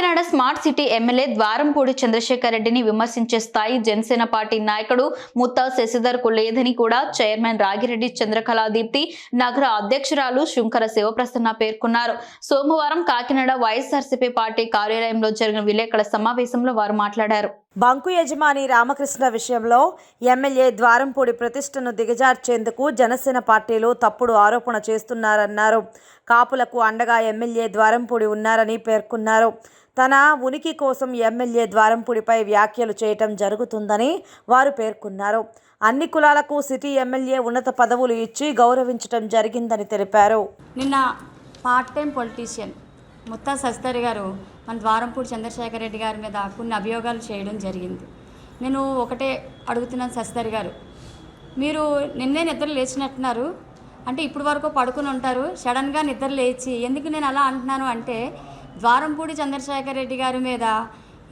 Kakinada smart city MLA Dwarampudi Chandrasekhar రెడ్డిని విమర్శించే స్థాయి జనసేన పార్టీ నాయకుడు ముత్తా శశిధర్కు లేదని కూడా చైర్మన్ రాగిరెడ్డి చంద్రకళాదీప్తి నగర అధ్యక్షురాలు శుంకర శివప్రసన్న పేర్కొన్నారు. సోమవారం కాకినాడ వైఎస్ఆర్సీపీ పార్టీ కార్యాలయంలో జరిగిన విలేకరుల సమావేశంలో వారు మాట్లాడారు. బంకు యజమాని రామకృష్ణ విషయంలో ఎమ్మెల్యే ద్వారంపూడి ప్రతిష్టను దిగజార్చేందుకు జనసేన పార్టీలు తప్పుడు ఆరోపణ చేస్తున్నారన్నారు. కాపులకు అండగా ఎమ్మెల్యే ద్వారంపూడి ఉన్నారని పేర్కొన్నారు. తన ఉనికి కోసం ఎమ్మెల్యే ద్వారంపూడిపై వ్యాఖ్యలు చేయటం జరుగుతుందని వారు పేర్కొన్నారు. అన్ని కులాలకు సిటీ ఎమ్మెల్యే ఉన్నత పదవులు ఇచ్చి గౌరవించటం జరిగిందని తెలిపారు. నిన్న part time politician Mutha Sasidhar గారు మన ద్వారంపూడి చంద్రశేఖర్ రెడ్డి గారి మీద కొన్ని అభియోగాలు చేయడం జరిగింది. నేను ఒకటే అడుగుతున్నాను శశిధర్ గారు. మీరు నిన్నే నిద్ర లేచినట్టున్నారు. అంటే ఇప్పుడు వరకు పడుకుని ఉంటారు. సడన్గా నిద్ర లేచి ఎందుకు నేను అలా అంటున్నాను అంటే ద్వారంపూడి చంద్రశేఖర్ రెడ్డి గారి మీద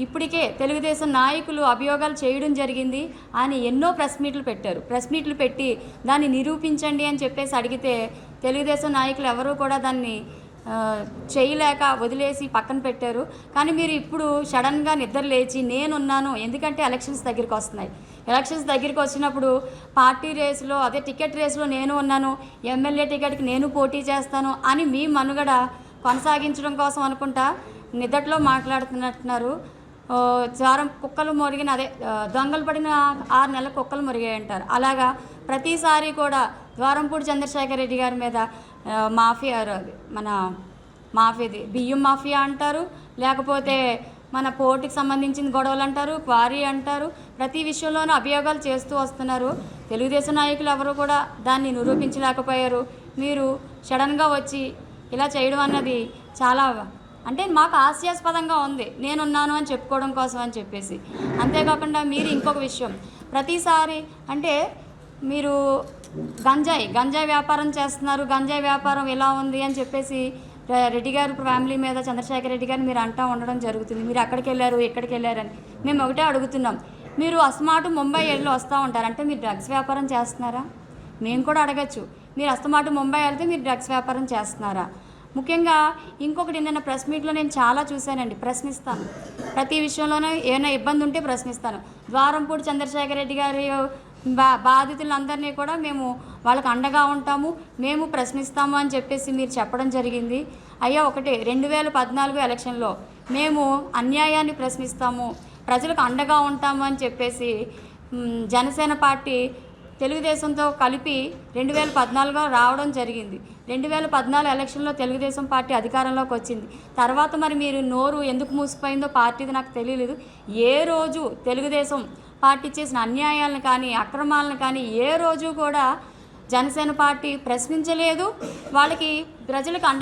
ఇప్పటికే తెలుగుదేశం నాయకులు అభియోగాలు చేయడం జరిగింది ఆయన ఎన్నో ప్రెస్ మీట్లు పెట్టారు. ప్రెస్ మీట్లు పెట్టి దాన్ని నిరూపించండి అని చెప్పేసి అడిగితే తెలుగుదేశం నాయకులు ఎవరూ కూడా దాన్ని చేయలేక వదిలేసి పక్కన పెట్టారు. కానీ మీరు ఇప్పుడు సడన్గా నిద్ర లేచి నేనున్నాను ఎందుకంటే ఎలక్షన్స్ దగ్గరికి వస్తున్నాయి. ఎలక్షన్స్ దగ్గరికి వచ్చినప్పుడు పార్టీ రేసులో అదే టికెట్ రేసులో నేను ఉన్నాను ఎమ్మెల్యే టికెట్కి నేను పోటీ చేస్తాను అని మీ మనుగడ కొనసాగించడం కోసం అనుకుంటా నిద్దట్లో మాట్లాడుతున్నట్టున్నారు. ఓ, జ్వరం కుక్కలు మురిగిన అదే దొంగలు పడిన ఆరు నెలల కుక్కలు మురిగాయి అంటారు అలాగా ప్రతిసారి కూడా ద్వారంపూడి చంద్రశేఖర్ రెడ్డి గారి మీద మాఫియా మన మాఫీది బియ్యం మాఫియా అంటారు. లేకపోతే మన పోర్టుకి సంబంధించిన గొడవలు అంటారు క్వారీ అంటారు. ప్రతి విషయంలోనూ అభియోగాలు చేస్తూ వస్తున్నారు. తెలుగుదేశం నాయకులు ఎవరు కూడా దాన్ని నిరూపించలేకపోయారు. మీరు సడన్గా వచ్చి ఇలా చేయడం అన్నది చాలా అంటే మాకు హాస్యాస్పదంగా ఉంది. నేనున్నాను అని చెప్పుకోవడం కోసం అని చెప్పేసి. అంతేకాకుండా మీరు ఇంకొక విషయం. ప్రతిసారి అంటే మీరు గంజాయి గంజాయి వ్యాపారం చేస్తున్నారు. గంజాయి వ్యాపారం ఎలా ఉంది అని చెప్పేసి రెడ్డి గారు ఫ్యామిలీ మీద చంద్రశేఖర్ రెడ్డి గారిని మీరు అంటా ఉండడం జరుగుతుంది. మీరు అక్కడికి వెళ్ళారు ఎక్కడికి వెళ్ళారని మేము ఒకటే అడుగుతున్నాం. మీరు అస్మాటు ముంబై వెళ్ళి వస్తూ ఉంటారు. అంటే మీరు డ్రగ్స్ వ్యాపారం చేస్తున్నారా? మేము కూడా అడగచ్చు. మీరు అస్తమాటు ముంబై వెళ్తే మీరు డ్రగ్స్ వ్యాపారం చేస్తున్నారా? ముఖ్యంగా ఇంకొకటి నిన్న ప్రెస్ మీట్లో నేను చాలా చూశానండి ప్రశ్నిస్తాను. ప్రతి విషయంలోనూ ఏమైనా ఇబ్బంది ఉంటే ప్రశ్నిస్తాను. ద్వారంపూడి చంద్రశేఖర్ రెడ్డి గారి బా బాధితులందరినీ కూడా మేము వాళ్ళకి అండగా ఉంటాము మేము ప్రశ్నిస్తాము అని చెప్పేసి మీరు చెప్పడం జరిగింది. అయ్యా ఒకటే రెండు వేల పద్నాలుగు ఎలక్షన్లో మేము అన్యాయాన్ని ప్రశ్నిస్తాము ప్రజలకు అండగా ఉంటాము అని చెప్పేసి జనసేన పార్టీ తెలుగుదేశంతో కలిపి రెండు వేల పద్నాలుగులో రావడం జరిగింది. రెండు వేల పద్నాలుగు ఎలక్షన్లో తెలుగుదేశం పార్టీ అధికారంలోకి వచ్చింది. తర్వాత మరి మీరు నోరు ఎందుకు మూసిపోయిందో పార్టీది నాకు తెలియలేదు. ఏ రోజు తెలుగుదేశం పార్టీ చేసిన అన్యాయాలను కానీ అక్రమాలను కానీ ఏ రోజు కూడా జనసేన పార్టీ ప్రశ్నించలేదు. వాళ్ళకి ప్రజలకు అండ